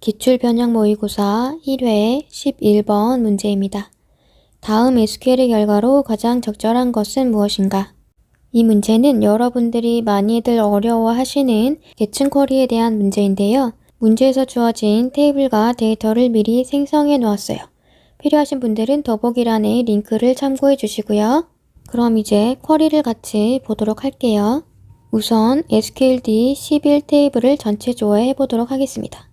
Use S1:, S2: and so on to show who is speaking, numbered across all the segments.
S1: 기출변형 모의고사 1회 11번 문제입니다. 다음 SQL의 결과로 가장 적절한 것은 무엇인가? 이 문제는 여러분들이 많이들 어려워하시는 계층 쿼리에 대한 문제인데요. 문제에서 주어진 테이블과 데이터를 미리 생성해 놓았어요. 필요하신 분들은 더보기란의 링크를 참고해 주시고요. 그럼 이제 쿼리를 같이 보도록 할게요. 우선 SQLD 11 테이블을 전체 조회해 보도록 하겠습니다.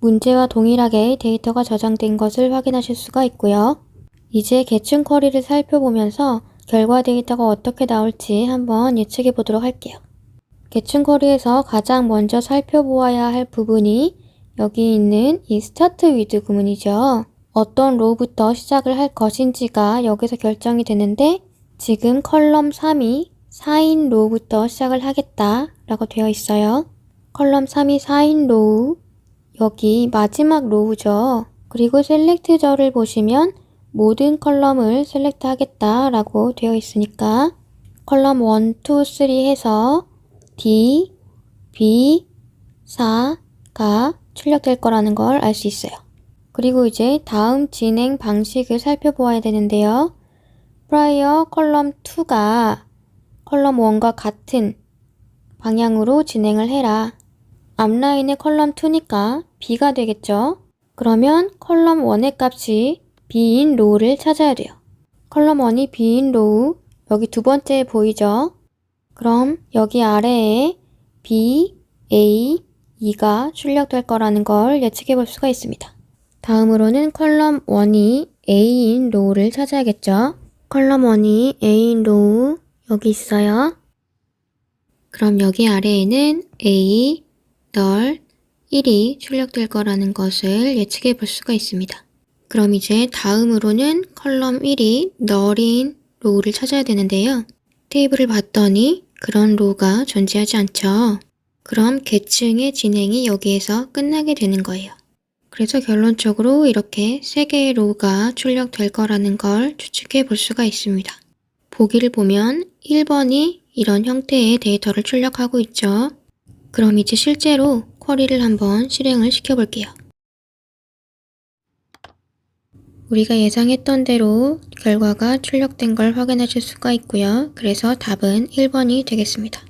S1: 문제와 동일하게 데이터가 저장된 것을 확인하실 수가 있고요. 이제 계층 쿼리를 살펴보면서 결과 데이터가 어떻게 나올지 한번 예측해 보도록 할게요. 계층 쿼리에서 가장 먼저 살펴보아야 할 부분이 여기 있는 이 스타트 위드 구문이죠. 어떤 로우부터 시작을 할 것인지가 여기서 결정이 되는데 지금 컬럼 3이 4인 로우부터 시작을 하겠다 라고 되어 있어요. 컬럼 3이 4인 로우 여기 마지막 로우죠. 그리고 셀렉트저를 보시면 모든 컬럼을 셀렉트 하겠다 라고 되어 있으니까 컬럼 1, 2, 3 해서 D, B, 4가 출력될 거라는 걸 알 수 있어요. 그리고 이제 다음 진행 방식을 살펴보아야 되는데요. prior 컬럼 2가 컬럼 1과 같은 방향으로 진행을 해라. 앞라인의 컬럼 2니까 B가 되겠죠? 그러면 컬럼 1의 값이 B인 로우를 찾아야 돼요. 컬럼 1이 B인 로우, 여기 두 번째 보이죠? 그럼 여기 아래에 B, A, 2가 출력될 거라는 걸 예측해 볼 수가 있습니다. 다음으로는 컬럼 1이 A인 로우를 찾아야겠죠? 컬럼 1이 A인 로우 여기 있어요. 그럼 여기 아래에는 A, 널, 1이 출력될 거라는 것을 예측해 볼 수가 있습니다. 그럼 이제 다음으로는 컬럼 1이 널인 로우를 찾아야 되는데요. 테이블을 봤더니 그런 로우가 존재하지 않죠. 그럼 계층의 진행이 여기에서 끝나게 되는 거예요. 그래서 결론적으로 이렇게 세 개의 로우가 출력될 거라는 걸 추측해 볼 수가 있습니다. 보기를 보면 1번이 이런 형태의 데이터를 출력하고 있죠. 그럼 이제 실제로 쿼리를 한번 실행을 시켜 볼게요. 우리가 예상했던 대로 결과가 출력된 걸 확인하실 수가 있고요. 그래서 답은 1번이 되겠습니다.